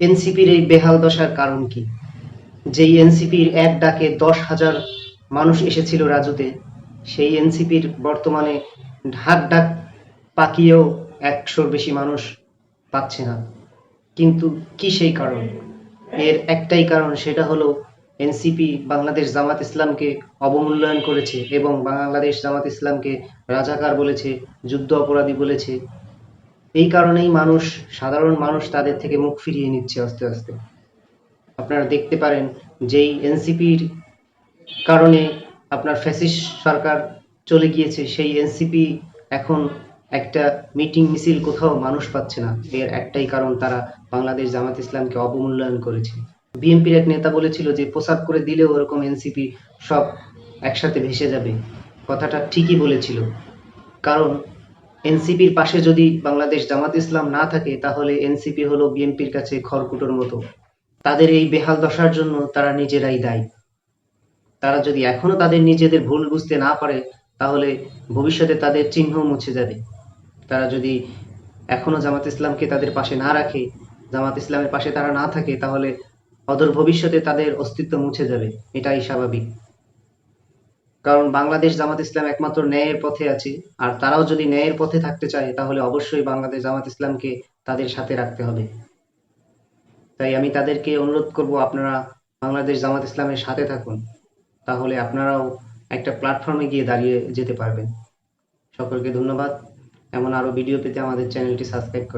এনসিপির এই বেহাল দশার কারণ কি? যেই এনসিপির এক ডাকে দশ হাজার মানুষ এসেছিল রাজুতে, সেই এনসিপির বর্তমানে ঢাক ডাক পাকিয়েও একশোর বেশি মানুষ পাচ্ছে না। কিন্তু কি সেই কারণ? এর একটাই কারণ সেটা হলো এনসিপি বাংলাদেশ জামাত ইসলামকে অবমূল্যায়ন করেছে এবং বাংলাদেশ জামাত ইসলামকে রাজাকার বলেছে যুদ্ধ অপরাধী বলেছে এই কারণেই মানুষ, সাধারণ মানুষ তাদের থেকে মুখ ফিরিয়ে নিচ্ছে আস্তে আস্তে। আপনারা দেখতে পারেন যেই এনসিপির কারণে আপনার ফ্যাসিস্ট সরকার চলে গিয়েছে, সেই এনসিপি এখন একটা মিটিং মিছিল কোথাও মানুষ পাচ্ছে না। এর একটাই কারণ তারা বাংলাদেশ জামাত ইসলামকে অবমূল্যায়ন করেছে। বিএনপির এক নেতা বলেছিল যে, প্রসাদ করে দিলেও ওরকম এনসিপি সব একসাথে ভেসে যাবে। কথাটা ঠিকই বলেছিল। কারণ এনসিপির পাশে যদি বাংলাদেশ জামাত ইসলাম না থাকে, তাহলে এনসিপি হলো বিএনপির কাছে খড়কুটোর মতো। তাদের এই বেহাল দশার জন্য তারা নিজেরাই দায়ী। তারা যদি এখনও তাদের নিজেদের ভুল বুঝতে না পারে, তাহলে ভবিষ্যতে তাদের চিহ্ন মুছে যাবে। তারা যদি এখনও জামাত ইসলামকে তাদের পাশে না রাখে, জামাত ইসলামের পাশে তারা না থাকে, তাহলে অদূর ভবিষ্যতে তাদের অস্তিত্ব মুছে যাবে। এটাই স্বাভাবিক। কারণ বাংলাদেশ জামাত ইসলাম একমাত্র ন্যায়ের পথে আছে। আর তারাও যদি ন্যায়ের পথে থাকতে চায়, তাহলে অবশ্যই বাংলাদেশ জামাত ইসলামকে তাদের সাথে রাখতে হবে। তাই আমি তাদেরকে অনুরোধ করব, আপনারা বাংলাদেশ জামাত ইসলামের সাথে থাকুন। তাহলে আপনারাও একটা প্ল্যাটফর্মে গিয়ে দাঁড়িয়ে যেতে পারবেন। সকলকে ধন্যবাদ। এমন আরও ভিডিও পেতে আমাদের চ্যানেলটি সাবস্ক্রাইব করবেন।